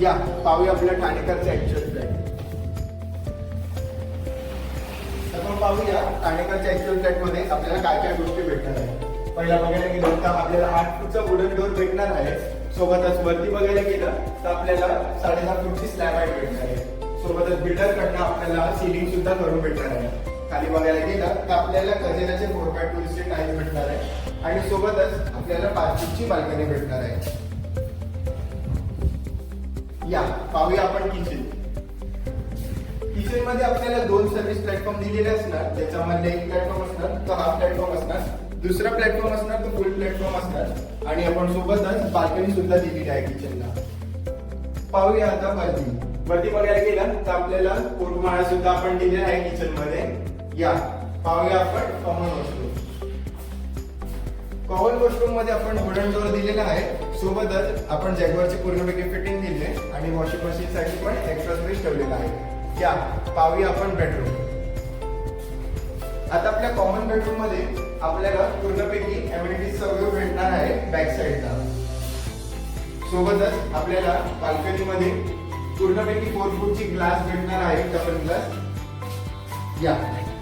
या पाहूया आपल्या ठाणेकरचं ऍक्च्युअल फ्लॅट आपण पाहूया ठाणेकरच्या ऍक्च्युअल फ्लॅटमध्ये आपल्याला काय काय गोष्टी भेटणार आहे पहिला बघायला गेलं तर आपल्याला आठ फूटचा वुडन डोर भेटणार आहे. सोबतच वरती बघायला गेलं तर आपल्याला साडेदहा फूटची स्लॅब आहे भेटणार आहे. सोबतच बिल्डर कडनं आपल्याला सिलिंग सुद्धा करून भेटणार आहे. खाली बघायला गेलं तर आपल्याला गजेराचे फोर बाय टू चे टाईम भेटणार आहे. आणि सोबतच आपल्याला पाच फूटची बाल्कनी भेटणार आहे. या पाहूया आपण किचन किचनमध्ये आपल्याला दोन सर्व्हिस प्लॅटफॉर्म दिलेले असणार ज्याच्यामध्ये एक प्लॅटफॉर्म असणार तो हा प्लॅटफॉर्म असणार दुसरा प्लॅटफॉर्म असणार तो फुल प्लॅटफॉर्म असणार. आणि आपण सोबतच बाल्कनी सुद्धा दिलेली आहे किचनला पाहूया आता वरती. वरती बघायला गेलं तर आपल्याला पोटमाळा सुद्धा आपण दिलेला आहे किचनमध्ये. या पाहूया आपण कॉमन वॉशरूम कॉमन वॉशरूममध्ये आपण वुडन डोअर दिलेला आहे. सोबतच आपण जॅगवरची पूर्णपैकी फिटिंग दिली आहे आणि वॉशिंग मशीन साठी पण एक्स्ट्रा स्पेस ठेवलेला आहे. या पाहूया आपण बेडरूम आता आपल्या कॉमन बेडरूममध्ये आपल्याला पूर्णपैकी एम्युनिटीज सगळं भेटणार आहे बॅक साईडला सोबतच आपल्याला बाल्कनी मध्ये पूर्णपैकी फोर फूटची ग्लास भेटणार आहे डबल ग्लास या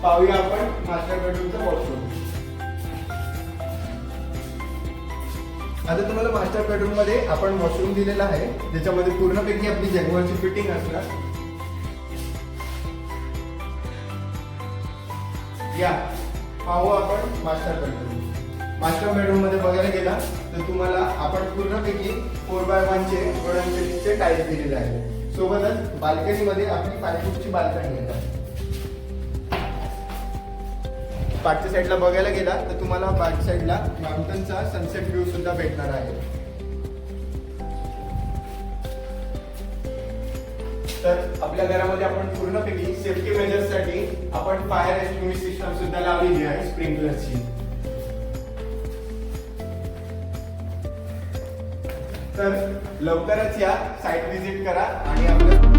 पाहूया आपण मास्टर बेडरूमचं वॉशरूम आता तुम्हाला मास्टर बेडरूममध्ये आपण वॉशरूम दिलेला आहे. ज्याच्यामध्ये पूर्णपैकी आपली जॅगवरची फिटिंग असणार. या. पाहू आपण मास्टर बेडरूम मास्टर बेडरूममध्ये बघायला गेला तर तुम्हाला आपण पूर्णपैकी फोर बाय वनचे चे टाईल्स दिलेले आहे सोबतच बाल्कनी मध्ये आपली फाय फूटची बाल्कनी येतात पाठच्या साईडला बघायला गेला तर तुम्हाला पाठ साईडला माउंटनचा सनसेट व्ह्यू सुद्धा भेटणार आहे. तर आपल्या घरामध्ये आपण पूर्णपैकी सेफ्टी मेजर्ससाठी आपण फायर एक्सटिंग्विश सिस्टम सुद्धा लावलेली आहे स्प्रिंकलरची तर लवकरच या साईट व्हिजिट करा आणि आपल्या